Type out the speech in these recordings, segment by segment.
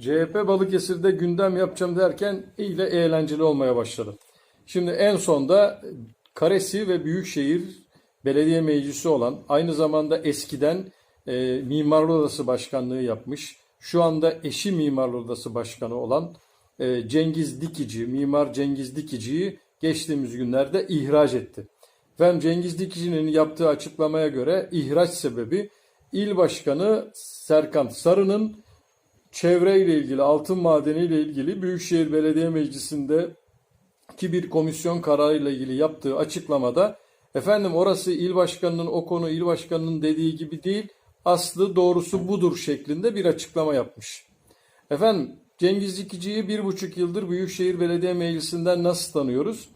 CHP Balıkesir'de gündem yapacağım derken iyice eğlenceli olmaya başladı. Şimdi en sonda Karesi ve Büyükşehir Belediye Meclisi olan aynı zamanda eskiden e, Mimarlar Odası Başkanlığı yapmış. Şu anda eşi Mimarlar Odası Başkanı olan e, Cengiz Dikici, Mimar Cengiz Dikici'yi geçtiğimiz günlerde ihraç etti. Efendim Cengiz Dikici'nin yaptığı açıklamaya göre ihraç sebebi İl Başkanı Serkan Sarı'nın çevreyle ilgili, altın madeniyle ilgili Büyükşehir Belediye Meclisi'nde ki bir komisyon kararıyla ilgili yaptığı açıklamada efendim orası il başkanının o konu il başkanının dediği gibi değil aslı doğrusu budur şeklinde bir açıklama yapmış. Efendim Cengiz Dikici'yi bir buçuk yıldır Büyükşehir Belediye Meclisi'nden nasıl tanıyoruz?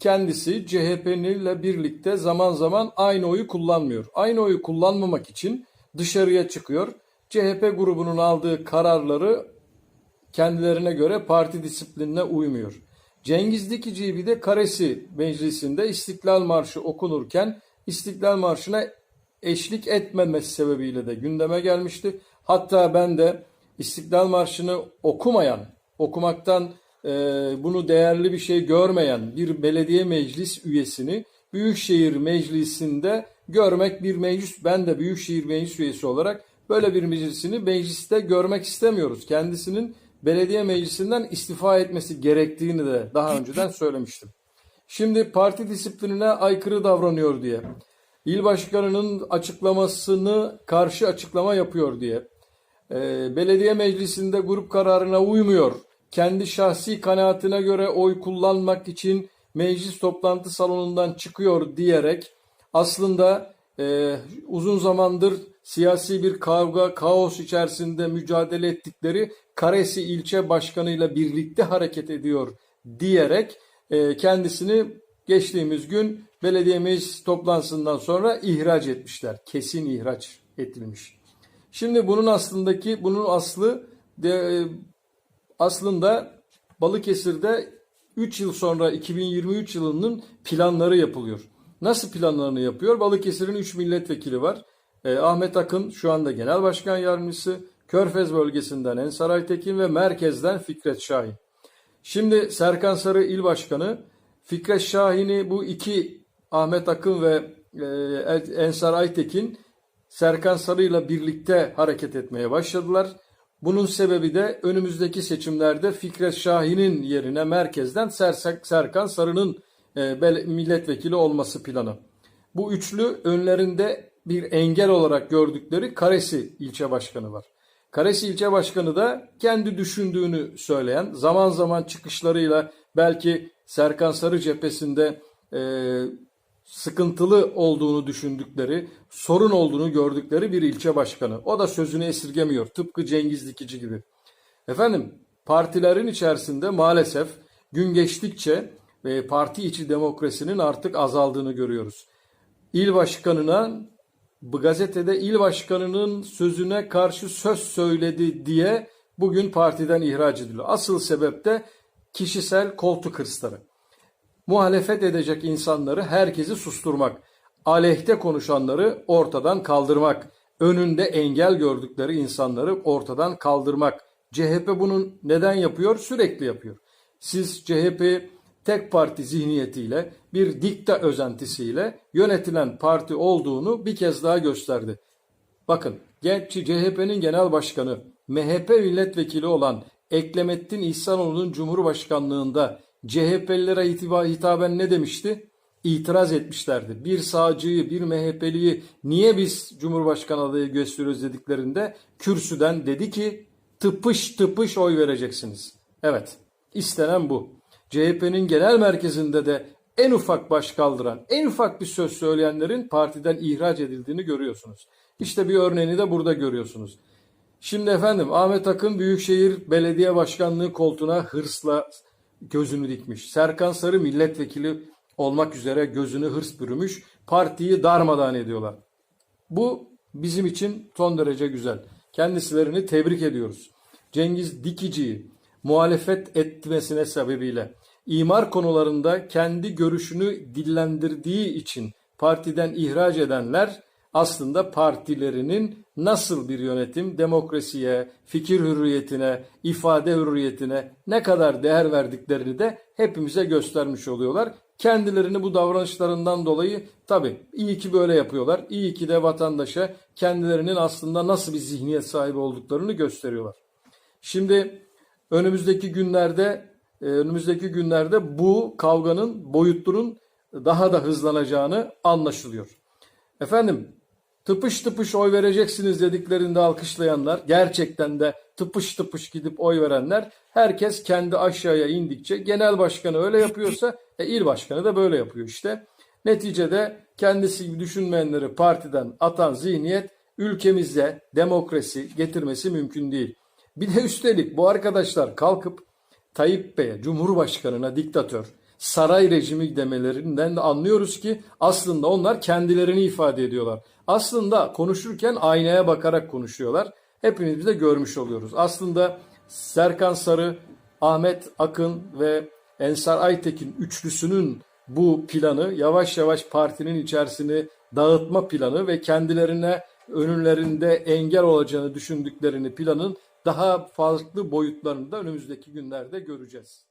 Kendisi CHP'niyle birlikte zaman zaman aynı oyu kullanmıyor. Aynı oyu kullanmamak için dışarıya çıkıyor. CHP grubunun aldığı kararları kendilerine göre parti disiplinine uymuyor. Cengiz Dikici bir de Karesi Meclisi'nde İstiklal Marşı okunurken İstiklal Marşı'na eşlik etmemesi sebebiyle de gündeme gelmişti. Hatta ben de İstiklal Marşı'nı okumayan, okumaktan e, bunu değerli bir şey görmeyen bir belediye meclis üyesini Büyükşehir Meclisi'nde görmek bir meclis, ben de Büyükşehir Meclis üyesi olarak böyle bir meclisini mecliste görmek istemiyoruz. Kendisinin belediye meclisinden istifa etmesi gerektiğini de daha önceden söylemiştim. Şimdi parti disiplinine aykırı davranıyor diye, il başkanının açıklamasını karşı açıklama yapıyor diye, e, belediye meclisinde grup kararına uymuyor, kendi şahsi kanaatine göre oy kullanmak için meclis toplantı salonundan çıkıyor diyerek aslında e, uzun zamandır siyasi bir kavga, kaos içerisinde mücadele ettikleri Karesi ilçe başkanıyla birlikte hareket ediyor diyerek e, kendisini geçtiğimiz gün belediye meclis toplantısından sonra ihraç etmişler. Kesin ihraç edilmiş. Şimdi bunun aslındaki bunun aslı de, aslında Balıkesir'de 3 yıl sonra 2023 yılının planları yapılıyor. Nasıl planlarını yapıyor? Balıkesir'in 3 milletvekili var. E, Ahmet Akın şu anda genel başkan yardımcısı. Körfez bölgesinden Ensar Aytekin ve merkezden Fikret Şahin. Şimdi Serkan Sarı il başkanı Fikret Şahin'i bu iki Ahmet Akın ve e, Ensar Aytekin Serkan Sarı ile birlikte hareket etmeye başladılar. Bunun sebebi de önümüzdeki seçimlerde Fikret Şahin'in yerine merkezden Serkan Sarı'nın e, milletvekili olması planı. Bu üçlü önlerinde bir engel olarak gördükleri Karesi ilçe başkanı var. Karesi ilçe başkanı da kendi düşündüğünü söyleyen, zaman zaman çıkışlarıyla belki Serkan Sarı cephesinde e, sıkıntılı olduğunu düşündükleri, sorun olduğunu gördükleri bir ilçe başkanı. O da sözünü esirgemiyor. Tıpkı Cengiz Dikici gibi. Efendim partilerin içerisinde maalesef gün geçtikçe e, parti içi demokrasinin artık azaldığını görüyoruz. İl başkanına bu gazetede il başkanının sözüne karşı söz söyledi diye bugün partiden ihraç ediliyor. Asıl sebep de kişisel koltuk hırsları. Muhalefet edecek insanları herkesi susturmak, aleyhte konuşanları ortadan kaldırmak, önünde engel gördükleri insanları ortadan kaldırmak. CHP bunu neden yapıyor? Sürekli yapıyor. Siz CHP tek parti zihniyetiyle bir dikta özentisiyle yönetilen parti olduğunu bir kez daha gösterdi. Bakın CHP'nin genel başkanı MHP milletvekili olan Eklemettin İhsanoğlu'nun Cumhurbaşkanlığında CHP'lilere hitaben ne demişti? İtiraz etmişlerdi. Bir sağcıyı, bir MHP'liyi niye biz Cumhurbaşkanı adayı gösteriyoruz dediklerinde kürsüden dedi ki tıpış tıpış oy vereceksiniz. Evet, istenen bu. CHP'nin genel merkezinde de en ufak baş kaldıran, en ufak bir söz söyleyenlerin partiden ihraç edildiğini görüyorsunuz. İşte bir örneğini de burada görüyorsunuz. Şimdi efendim Ahmet Akın Büyükşehir Belediye Başkanlığı koltuğuna hırsla gözünü dikmiş. Serkan Sarı milletvekili olmak üzere gözünü hırs bürümüş. Partiyi darmadağın ediyorlar. Bu bizim için son derece güzel. Kendisilerini tebrik ediyoruz. Cengiz Dikici'yi muhalefet etmesine sebebiyle imar konularında kendi görüşünü dillendirdiği için partiden ihraç edenler aslında partilerinin nasıl bir yönetim, demokrasiye, fikir hürriyetine, ifade hürriyetine ne kadar değer verdiklerini de hepimize göstermiş oluyorlar. Kendilerini bu davranışlarından dolayı tabii iyi ki böyle yapıyorlar. İyi ki de vatandaşa kendilerinin aslında nasıl bir zihniyet sahibi olduklarını gösteriyorlar. Şimdi önümüzdeki günlerde önümüzdeki günlerde bu kavganın boyutlarının daha da hızlanacağını anlaşılıyor. Efendim tıpış tıpış oy vereceksiniz dediklerinde alkışlayanlar, gerçekten de tıpış tıpış gidip oy verenler, herkes kendi aşağıya indikçe genel başkanı öyle yapıyorsa e, il başkanı da böyle yapıyor işte. Neticede kendisi düşünmeyenleri partiden atan zihniyet ülkemizde demokrasi getirmesi mümkün değil. Bir de üstelik bu arkadaşlar kalkıp Tayyip Bey'e, Cumhurbaşkanı'na diktatör, saray rejimi demelerinden de anlıyoruz ki aslında onlar kendilerini ifade ediyorlar. Aslında konuşurken aynaya bakarak konuşuyorlar. Hepimiz de görmüş oluyoruz. Aslında Serkan Sarı, Ahmet Akın ve Ensar Aytekin üçlüsünün bu planı yavaş yavaş partinin içerisini dağıtma planı ve kendilerine önlerinde engel olacağını düşündüklerini planın daha farklı boyutlarını da önümüzdeki günlerde göreceğiz.